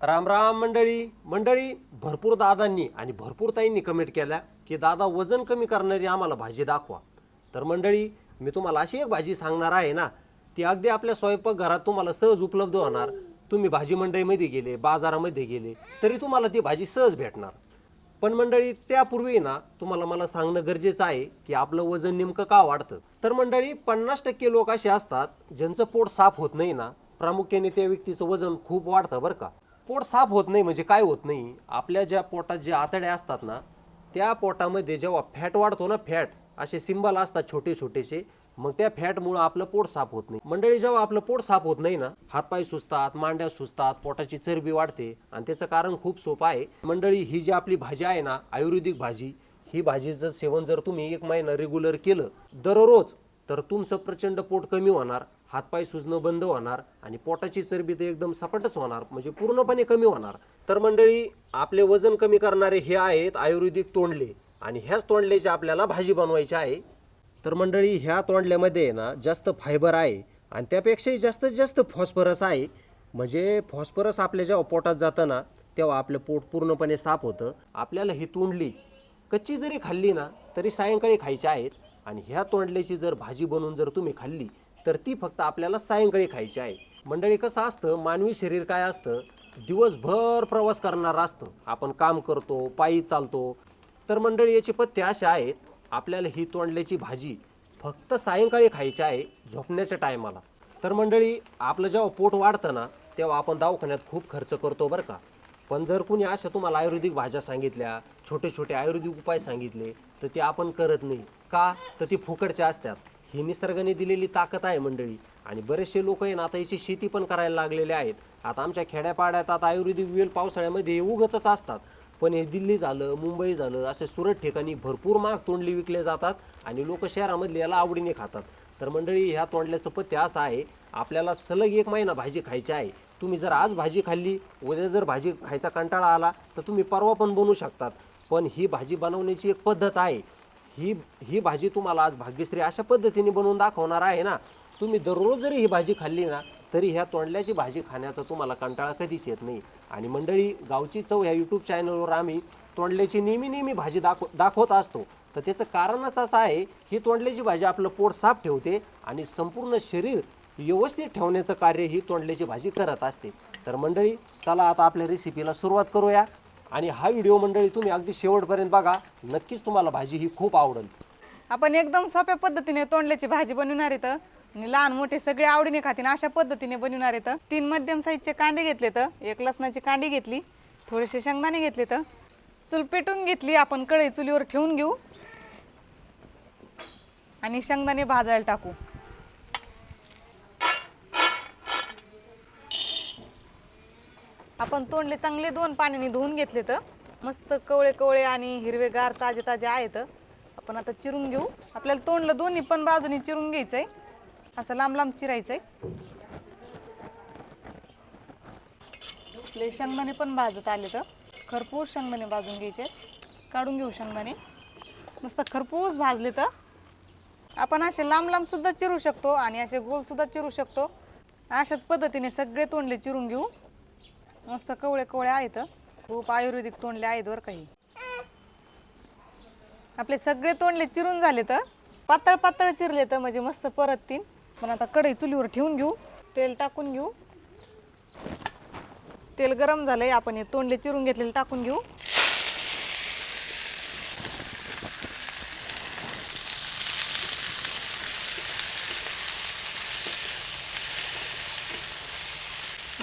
राम राम मंडळी. मंडळी भरपूर दादांनी आणि भरपूर ताईंनी कमेंट केल्या की दादा वजन कमी करणारी आम्हाला भाजी दाखवा. तर मंडळी मी तुम्हाला अशी एक भाजी सांगणार आहे ना ती अगदी आपल्या स्वयंपाकघरात तुम्हाला सहज उपलब्ध होणार. तुम्ही भाजी मंडईमध्ये गेले बाजारामध्ये गेले तरी तुम्हाला ती भाजी सहज भेटणार. पण मंडळी त्यापूर्वी ना तुम्हाला मला सांगणं गरजेचं आहे की आपलं वजन नेमकं का वाढतं? तर मंडळी पन्नास टक्के लोक असे असतात ज्यांचं पोट साफ होत नाही ना प्रामुख्याने त्या व्यक्तीचं वजन खूप वाढतं बरं का. पोट साफ होत नाही म्हणजे काय होत नाही आपल्या ज्या पोटात जे आतड्या असतात ना त्या पोटामध्ये जेव्हा फॅट वाढतो ना फॅट असे सिंबल असतात छोटे छोटेसे मग त्या फॅटमुळं आपलं पोट साफ होत नाही. मंडळी जेव्हा आपलं पोट साफ होत नाही ना हातपाय सुजतात मांड्या सुजतात पोटाची चरबी वाढते आणि त्याचं कारण खूप सोपं आहे. मंडळी ही जी आपली भाजी आहे ना आयुर्वेदिक भाजी ही भाजीचं सेवन जर तुम्ही एक महिना रेग्युलर केलं दररोज तर तुमचं प्रचंड पोट कमी होणार. हातपाय सुजणं बंद होणार आणि पोटाची चरबी तर एकदम सपाटच होणार म्हणजे पूर्णपणे कमी होणार. तर मंडळी आपले वजन कमी करणारे हे आहेत आयुर्वेदिक तोंडले आणि ह्याच तोंडल्याची आपल्याला भाजी बनवायची आहे. तर मंडळी ह्या तोंडल्यामध्ये आहे ना जास्त फायबर आहे आणि त्यापेक्षाही जास्तीत जास्त फॉस्फरस आहे. म्हणजे फॉस्फरस आपल्या जेव्हा पोटात जातं ना तेव्हा आपलं पोट पूर्णपणे साफ होतं. आपल्याला ही तोंडली कच्ची जरी खाल्ली ना तरी सायंकाळी खायची आहेत आणि ह्या तोंडल्याची जर भाजी बनवून जर तुम्ही खाल्ली तर ती फक्त आपल्याला सायंकाळी खायची आहे. मंडळी कसं असतं मानवी शरीर काय असतं दिवसभर प्रवास करणारं असतं. आपण काम करतो पायी चालतो. तर मंडळी याचे पथ्य असे आहेत आपल्याला ही तोंडल्याची भाजी फक्त सायंकाळी खायची आहे झोपण्याच्या टायमाला. तर मंडळी आपलं जेव्हा पोट वाढतं ना तेव्हा आपण दवाखान्यात खूप खर्च करतो बरं का. पण जर कुणी अशा तुम्हाला आयुर्वेदिक भाज्या सांगितल्या छोटे छोटे आयुर्वेदिक उपाय सांगितले तर ते आपण करत नाही. का? तर ती फुकटच्या असतात. ही निसर्गाने दिलेली ताकद आहे मंडळी. आणि बरेचसे लोक आहे ना आता याची शेती पण करायला लागलेले आहेत. आता आमच्या खेड्यापाड्यात आता आयुर्वेदिक वेल पावसाळ्यामध्ये उगतच असतात. पण हे दिल्ली झालं मुंबई झालं असे सुरत ठिकाणी भरपूर महाग तोंडली विकले जातात आणि लोक शहरामधले याला आवडीने खातात. तर मंडळी ह्या तोंडल्याचं पथ्य असं आहे आपल्याला सलग एक महिना भाजी खायची आहे. तुम्ही जर आज भाजी खाल्ली उद्या जर भाजी खायचा कंटाळा आला तर तुम्ही परवा पण बनवू शकतात. पण ही भाजी बनवण्याची एक पद्धत आहे. ही ही भाजी तुम्हाला आज भाग्यश्री अशा पद्धतीने बनवून दाखवणार आहे ना. तुम्ही दररोज जरी ही भाजी खाल्ली ना तरी ह्या तोंडल्याची भाजी खाण्याचा तुम्हाला कंटाळा कधीच येत नाही. आणि मंडळी गावची चव ह्या यूट्यूब चॅनलवर आम्ही तोंडल्याची नेहमी नेहमी भाजी दाखव दाखवत असतो. तर त्याचं कारणच असं आहे ही तोंडल्याची भाजी आपलं पोट साफ ठेवते आणि संपूर्ण शरीर व्यवस्थित ठेवण्याचं कार्य ही तोंडल्याची भाजी करत असते. तर मंडळी चला आता आपल्या रेसिपीला सुरुवात करूया. आणि हा व्हिडिओ मंडळी तुम्ही अगदी शेवटपर्यंत बघा. नक्कीच तुम्हाला भाजी ही खूप आवडेल. आपण एकदम सोप्या पद्धतीने तोंडल्याची भाजी बनवणार आहेत आणि लहान मोठे सगळे आवडीने खातील अशा पद्धतीने बनवणार आहेत तीन मध्यम साईजचे कांदे घेतले तर एक लसणाची कांडी घेतली. थोडेसे शेंगदाणे घेतले तर चूल पेटून घेतली. आपण कढई चुलीवर ठेवून घेऊ. आणि शेंगदाणे भाजायला टाकू. आपण तोंडले चांगले दोन पाण्याने धुवून घेतले तर मस्त कवळे कवळे आणि हिरवेगार ताजे ताजे आहेत. आपण आता चिरून घेऊ. आपल्याला तोंडलं दोन्ही पण बाजूनी चिरून घ्यायचंय. असं लांब लांब चिरायचंय. आपले शेंगदाणे पण भाजत आले तर खरपूस शेंगदाणे भाजून घ्यायचे. काढून घेऊ शेंगदाणे. मस्त खरपूस भाजले तर आपण असे लांब लांब सुद्धा चिरू शकतो आणि असे गोल सुद्धा चिरू शकतो. अशाच पद्धतीने सगळे तोंडले चिरून घेऊ. मस्त कवळे कवळे आहेत. खूप आयुर्वेदिक तोंडले आहेत बरं काही आपले सगळे तोंडले चिरून झाले तर पातळ पातळ चिरले तर म्हणजे मस्त परत तीन. पण आता कढई चुलीवर ठेवून घेऊ. तेल टाकून घेऊ. तेल गरम झालंय आपण हे तोंडले चिरून घेतलेले टाकून घेऊ.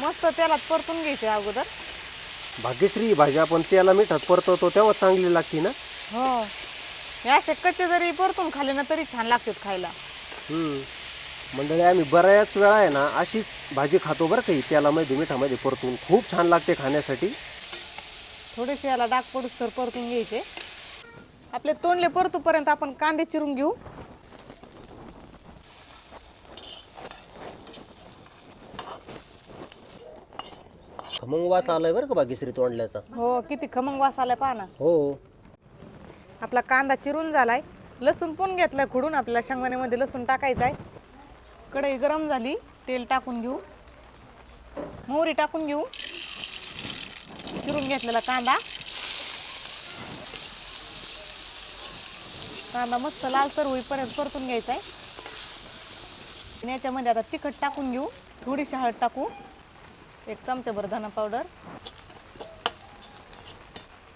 मस्त तेलात परतून घ्यायचे अगोदर. भाग्यश्री ही भाजी आपण त्याला मिठात परतवतो तेव्हा चांगली लागते ना? हो. असे कच्चे जरी परतून खाल्ले ना तरी छान लागतात खायला. हम्म. मंडळी आम्ही बऱ्याच वेळा आहे ना अशीच भाजी खातो बरं काही त्यालामध्ये मिठामध्ये परतून. खूप छान लागते खाण्यासाठी. थोडेसे याला डाग पडूस तर परतून घ्यायचे. आपले तोंडले परतूपर्यंत आपण कांदे चिरून घेऊ. खमंग वास आलाय बरं का भाग्यश्री तोंडल्याचा? हो किती खमंग वास आलाय पहा ना. हो. आपला कांदा चिरून झालाय. लसूण पण घेतलाय खुडून आपल्याला शेंगदाण्यामध्ये लसूण टाकायचा आहे. कढई गरम झाली तेल टाकून घेऊ. मोहरी टाकून घेऊ. चिरून घेतलेला कांदा. कांदा मस्त लालसर होईपर्यंत परतून घ्यायचा आहे. याच्यामध्ये आता तिखट टाकून घेऊ. थोडीशी हळद टाकू. एक चमचाभर धना पावडर.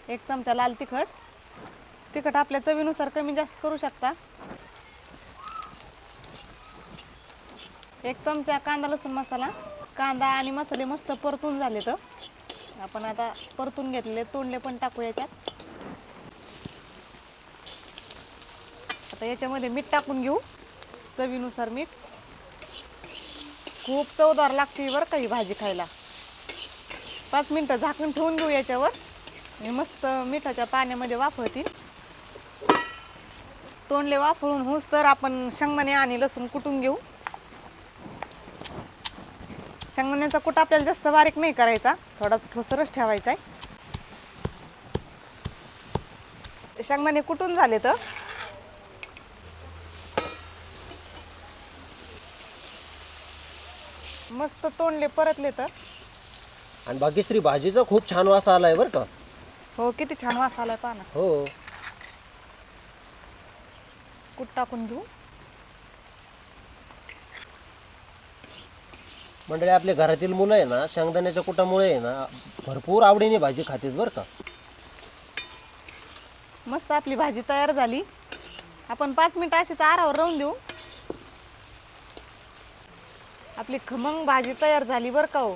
एक चमचा लाल तिखट. तिखट आपल्या चवीनुसार कमी जास्त करू शकता. एक चमचा कांदा लसूण मसाला. कांदा आणि मसाले मस्त परतून झाले तर आपण आता परतून घेतलेले तोंडले पण टाकू याच्यात. आता याच्यामध्ये मीठ टाकून घेऊ. चवीनुसार मीठ. खूप चवदार लागते बरं का ही भाजी खायला. पाच मिनटं झाकून ठेवून घेऊ याच्यावर. आणि मस्त मिठाच्या पाण्यामध्ये वाफळतील. तोंडले वाफळून होऊस तर आपण शेंगदाणे आणि लसूण कुटून घेऊ. शेंगदाण्याचा कुट आपल्याला जास्त बारीक नाही करायचा थोडा ठोसरच ठेवायचा आहे. शेंगदाणे कुटून झाले तर. मस्त तोंडले परतले तर. आणि भाग्यश्री भाजीचा खूप छान वास आलाय बरं का? हो किती छान वास आलाय पहा ना. हो. कूट टाकून घेऊ. मंडळी आपल्या घरातील मुलं आहे ना शेंगदाण्याच्या कुटामुळे आहे ना भरपूर आवडीने भाजी खातात बरं का? मस्त आपली भाजी तयार झाली. आपण पाच मिनिटं अशीच आरावर राहून देऊ. आपली खमंग भाजी तयार झाली बरं का हो?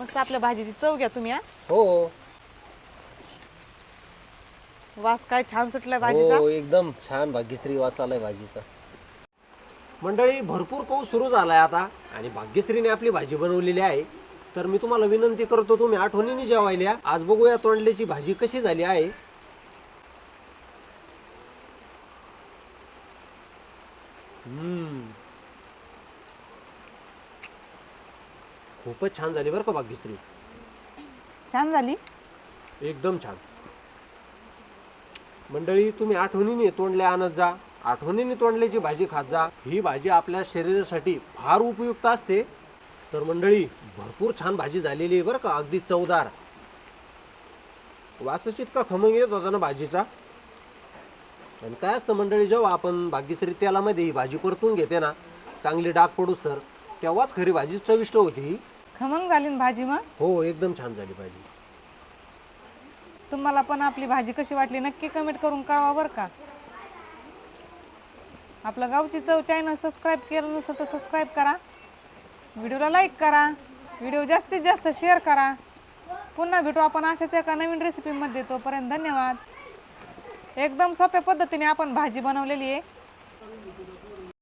मस्त आपल्या भाजीची चव घ्या तुम्ही हा. हो. वास काय छान सुटलाय भाजीचा. हो एकदम छान भाग्यश्री वास आलाय भाजीचा. मंडळी भरपूर पाऊस सुरू झालाय आता आणि भाग्यश्रीने आपली भाजी बनवलेली आहे. तर मी तुम्हाला विनंती करतो तुम्ही आठवणीने जेवायला. आज बघूया तोंडल्याची भाजी कशी झाली आहे. हम्म. खूपच छान झाली बरं का भाग्यश्री. छान झाली? एकदम छान. मंडळी तुम्ही आठवणीने तोंडले आणत जा. आठवणीने तोंडल्याची भाजी खात जा. ही भाजी आपल्या शरीरासाठी फार उपयुक्त असते. तर मंडळी भरपूर छान भाजी झालेली आहे बरं का अगदी चवदार. वासच इतका खमंग येत होता ना भाजीचा. आणि काय असतं मंडळी जेव्हा आपण भाग्यश्री तेलामध्ये ही भाजी परतून घेते ना चांगली डाग पडूस तर तेव्हाच खरी भाजी चविष्ट होती. ही खमंग झाली ना भाजी मग? हो एकदम छान झाली भाजी. तुम्हाला पण आपली भाजी कशी वाटली नक्की कमेंट करून कळवा बरं का. आपलं गावची चव चॅनल सबस्क्राईब केलं नसेल तर सबस्क्राईब करा. व्हिडिओला लाईक करा. व्हिडिओ जास्तीत जास्त शेअर करा. पुन्हा भेटू आपण अशाच एका नवीन रेसिपीमध्ये तोपर्यंत धन्यवाद. एकदम सोप्या पद्धतीने आपण भाजी बनवलेली आहे.